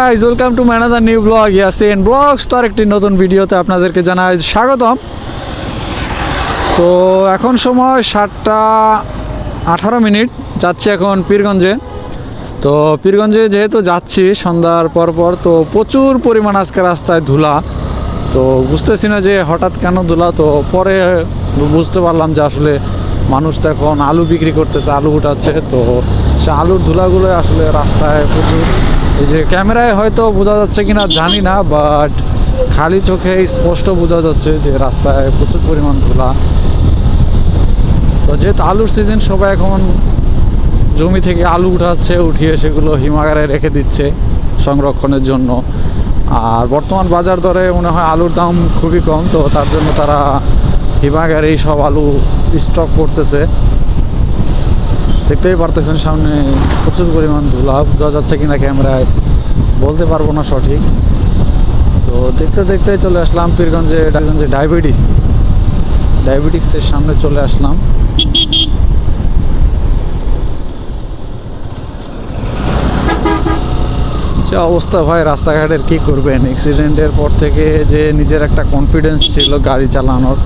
Guys welcome to my another new vlog Yasin vlogs তো আরেকটি নতুন ভিডিওতে আপনাদেরকে জানাই স্বাগতম। তো এখন সময় সাতটা আঠারো মিনিট, যাচ্ছি এখন পীরগঞ্জে। তো পীরগঞ্জে যেহেতু যাচ্ছি সন্ধ্যার পর পর, তো প্রচুর পরিমাণ আজকে রাস্তায় ধুলা। তো বুঝতেছি না যে হঠাৎ কেন ধুলা, তো পরে বুঝতে পারলাম যে আসলে মানুষ তো এখন আলু বিক্রি করতেছে, আলু উঠাচ্ছে। তো সে আলুর ধুলাগুলো আসলে রাস্তায় প্রচুর এই যে ক্যামেরায় হয়তো বোঝা যাচ্ছে কিনা জানি না বাট খালি চোখে স্পষ্ট বোঝা যাচ্ছে যে রাস্তায় প্রচুর পরিমাণ ধুলা। তো যেহেতু আলুর সিজন সবাই এখন জমি থেকে আলু উঠাচ্ছে, উঠিয়ে সেগুলো হিমাগারে রেখে দিচ্ছে সংরক্ষণের জন্য। আর বর্তমান বাজার দরে মনে হয় আলুর দাম খুবই কম, তো তার জন্য তারা হিমাগারেই সব আলু স্টক করতেছে। দেখতেই পারতেছেন সামনে প্রচুর পরিমাণ ধুলা বোঝা যাচ্ছে কিনা ক্যামেরায় বলতে পারব না সঠিক। তো দেখতে দেখতে চলে আসলাম পীরগঞ্জে পীরগঞ্জে ডায়াবেটিস। ডায়াবেটিক্সের সামনে চলে আসলাম। যে অবস্থা ভাই, রাস্তাঘাটের কি করবেন? অ্যাক্সিডেন্টের পর থেকে যে নিজের একটা কনফিডেন্স ছিল গাড়ি চালানোর,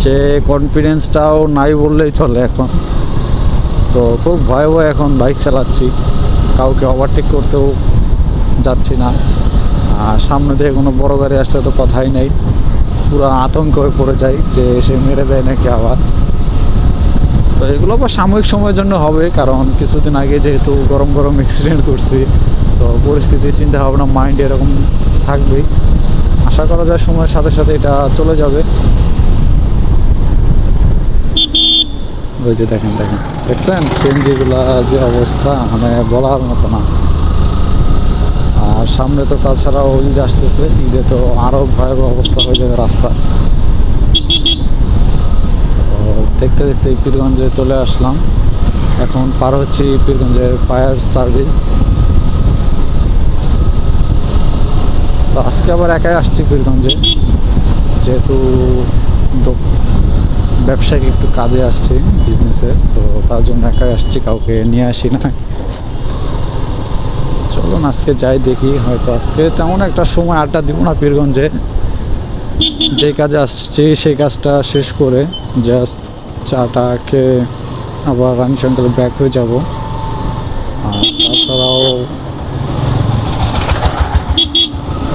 সে কনফিডেন্সটাও নাই বললেই চলে এখন। তো খুব ভয় ভয় এখন বাইক চালাচ্ছি। কাউকে ওভারটেক করতেও যাচ্ছি না। সামনে দিয়ে কোনো বড় গাড়ি আসলে তো কথাই নেই। পুরো আতঙ্ক হয়ে পড়ে যাই যে সে মেরে দেয় নাকি আবার। তো এগুলো আবার সাময়িক সময়ের জন্য হবে, কারণ কিছুদিন আগে যেহেতু গরম গরম অ্যাক্সিডেন্ট করছি, তো পরিস্থিতি চিন্তা ভাবনা মাইন্ড এরকম থাকবেই। আশা করা যায় সময়ের সাথে সাথে এটা চলে যাবে। ওই যে দেখেন দেখেন। দেখছেন? সিএনজিগুলা যে অবস্থা মানে বলার মতো না। আর সামনে তো তাছাড়াও ঈদ আসতেছে। ঈদে তো আরও ভয়াবহ অবস্থা হয়ে যাবে রাস্তা। দেখতে দেখতে পীরগঞ্জে চলে আসলাম। এখন পার হচ্ছি পীরগঞ্জের ফায়ার সার্ভিস। তো আজকে আবার একাই আসছি পীরগঞ্জে যেহেতু ব্যবসায়িক একটু কাজে আসছি বিজনেসে সো তার জন্য একাই আসছি, কাউকে নিয়ে আসি না। চলুন আজকে যাই, দেখি হয়তো আজকে তেমন একটা সময় আড্ডা দিব না পীরগঞ্জে। যে কাজে আসছি, সেই কাজটা শেষ করে জাস্ট চাটাকে আবার রানীশঙ্কর ব্যাক হয়ে যাব। আর তাছাড়াও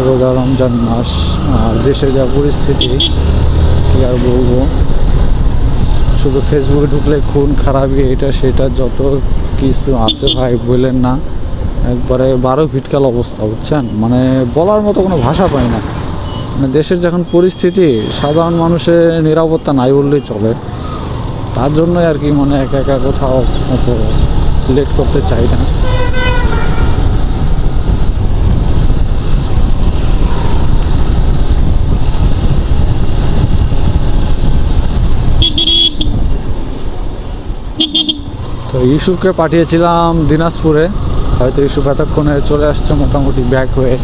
রোজা, রমজান মাস, আর দেশের যা পরিস্থিতি, কি আর বলব? শুধু ফেসবুকে ঢুকলে খুন, খারাপি, এটা, সেটা যত কিছু আছে ভাই বললেন না। একবারে বারো ফিটকাল অবস্থা, বুঝছেন? মানে বলার মতো কোনো ভাষা পাই না। মানে দেশের যখন পরিস্থিতি, সাধারণ মানুষের নিরাপত্তা নাই বললেই চলে। তার জন্যই আর কি মানে একা একা কোথাও লেট করতে চাই না। ইউসুফকে পাঠিয়েছিলাম দিনাজপুরে। হয়তো ইউসুফ এতক্ষণে চলে আসছে, মোটামুটি ব্যাক হয়ে।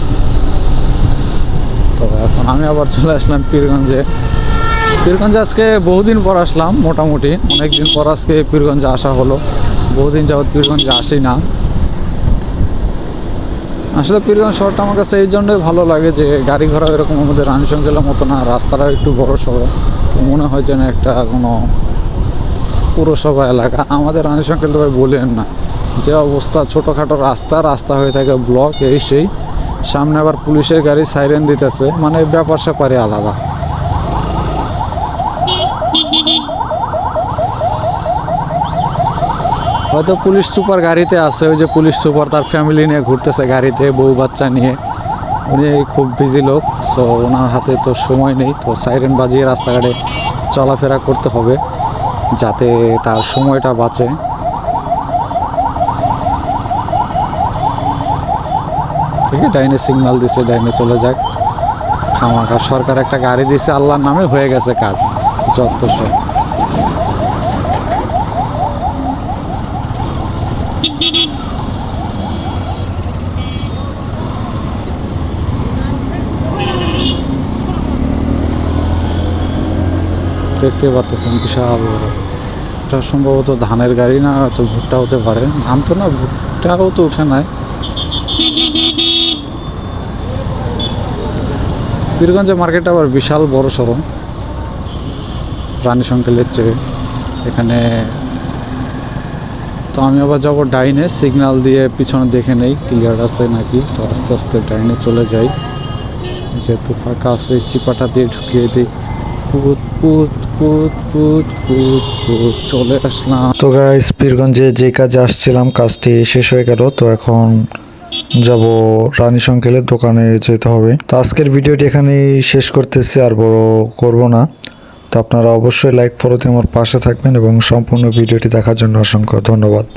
তো এখন আমি আবার চলে আসলাম পীরগঞ্জে। পীরগঞ্জে আজকে বহুদিন পর আসলাম, মোটামুটি। অনেকদিন পর আজকে পীরগঞ্জে আসা হলো। বহুদিন যাবৎ পীরগঞ্জে আসি না। আসলে পীরগঞ্জ শহরটা আমার কাছে এই জন্যই ভালো লাগে যে গাড়ি ঘোড়া এরকম আমাদের রানীশঙ্কেলের মতো না রাস্তাটা একটু বড় সড়ো মনে হয় যেন একটা কোনো পুরসভা এলাকা, আমাদের ভাই বলেন না। যে অবস্থা, ছোটোখাটো রাস্তা রাস্তা হয়ে থাকে ব্লক, এই সেই। সামনে আবার পুলিশের গাড়ি সাইরেন দিতেছে মানে ব্যাপার স্যাপারই আলাদা। হয়তো পুলিশ সুপার গাড়িতে আছে, ওই যে পুলিশ সুপার তার ফ্যামিলি নিয়ে ঘুরতেছে গাড়িতে, বউ বাচ্চা নিয়ে। উনি খুব বিজি লোক সো ওনার হাতে তো সময় নেই, তো সাইরেন বাজিয়ে রাস্তাঘাটে চলাফেরা করতে হবে। যাতে তার সময়টা বাঁচে। ঠিক আছে, ডাইনে সিগনাল দিছে, ডাইনে চলে যাক। খামাখা সরকার একটা গাড়ি দিছে, আল্লাহর নামে হয়ে গেছে কাজ। যত সব। দেখতে পারতেছেন বিশাল বড় এটা সম্ভবত ধানের গাড়ি না, হয়তো ভুট্টা হতে পারে। ধান তো না, ভুট্টাও তো উঠে নাই। পীরগঞ্জের মার্কেটটা আবার বিশাল বড় সড়ো। রানী সংকেলের চেয়ে এখানে তো আমি আবার যাব ডাইনে সিগন্যাল দিয়ে পিছনে দেখে নেই, ক্লিয়ার আছে নাকি? তো আস্তে আস্তে ডাইনে চলে যাই। যেহেতু ফাঁকা আছে, চিপাটা দিয়ে ঢুকিয়ে দিই। পুত পুত চলে আসলাম। তো গাইস পীরগঞ্জে যে কাজে আসছিলাম, কাজটি শেষ হয়ে গেল, তো এখন যাব রানী সংকেলের দোকানে যেতে হবে। তো আজকের ভিডিওটি এখানেই শেষ করতেছি, আর বড় করব না। তো আপনারা অবশ্যই লাইক ফলোতে আমার পাশে থাকবেন, এবং সম্পূর্ণ ভিডিওটি দেখার জন্য অসংখ্য ধন্যবাদ।